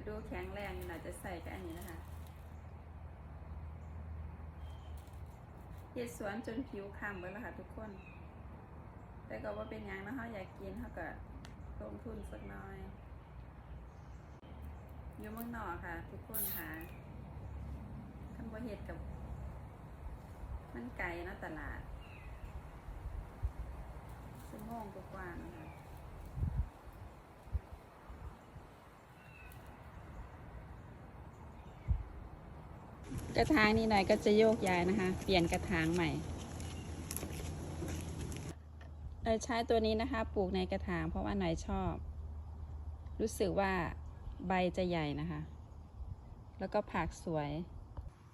ระดูแข็งแรงน่าจะใส่กับอันนี้นะคะเฮ็ดสวนจนผิวค้ำเบิดแล้วค่ะทุกคน แต่ก็ว่าเป็นยังนะเขาอยากกินเขาก็ลงทุนสักน้อยอยู่เมืองนอกค่ะ ทุกคนค่ะคันว่าเฮ็ดกับ มันไกลนะตลาดชั่วโมงกว่าๆนะคะ กระถางนี้หน่อยก็จะโยกย้ายนะคะ เปลี่ยนกระถางใหม่เออใช้ตัวนี้นะคะ ปลูกในกระถางเพราะว่าหน่อยชอบ รู้สึกว่าใบจะใหญ่นะคะ แล้วก็ผักสวย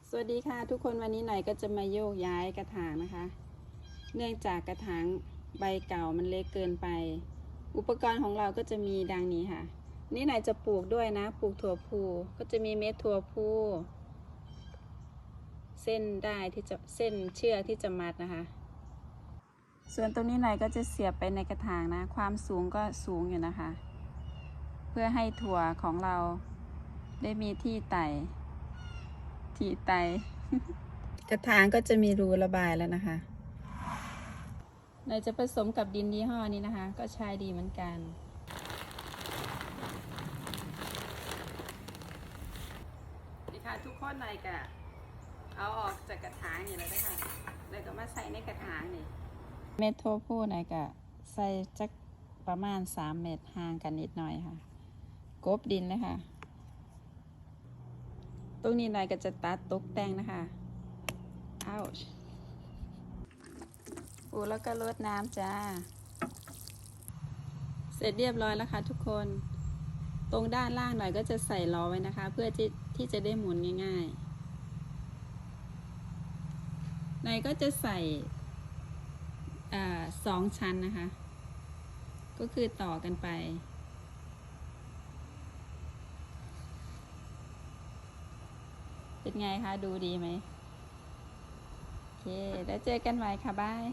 สวัสดีค่ะทุกคนวันนี้หน่อยก็จะมาโยกย้ายกระถางนะคะ เนื่องจากกระถางใบเก่ามันเล็กเกินไป อุปกรณ์ของเราก็จะมีดังนี้ค่ะ นี่หน่อยจะปลูกด้วยนะ ปลูกถั่วพูก็จะมีเม็ดถั่วพู เส้นได้ที่จะเส้นเชือกที่จะมัดนะคะ ส่วนตรงนี้หน่อยก็จะเสียบไปในกระถางนะ ความสูงก็สูงอยู่นะคะ เพื่อให้ถั่วของเราได้มีที่ไต่ที่ไต่กระถางก็จะมีรูระบายแล้วนะคะหน่อยจะผสมกับดินยี่ห้อนี้นะคะ ก็ใช้ดีเหมือนกันนี่ค่ะทุกคนหน่อยกะ เอาออกจากกระถางนี่แล้วนะคะแล้วก็มาใส่ในกระถางนี่ เม็ดโทพูหน่อยกะใส่จักประมาณ3เม็ดห่างกันนิดหน่อยค่ะ กบดินเลยค่ะ ตรงนี้น่อยก็จะตัดตกแต่งนะคะอ้าวปูแล้วก็รดน้ำจ้า เสร็จเรียบร้อยแล้วค่ะทุกคน ตรงด้านล่างหน่อยก็จะใส่ล้อไว้นะคะ เพื่อที่ที่จะได้หมุนง่าย ๆ ในก็จะใส่สองชั้นนะคะ ก็คือต่อกันไป เป็นไงคะ ดูดีไหม โอเค แล้วเจอกันใหม่ค่ะ บาย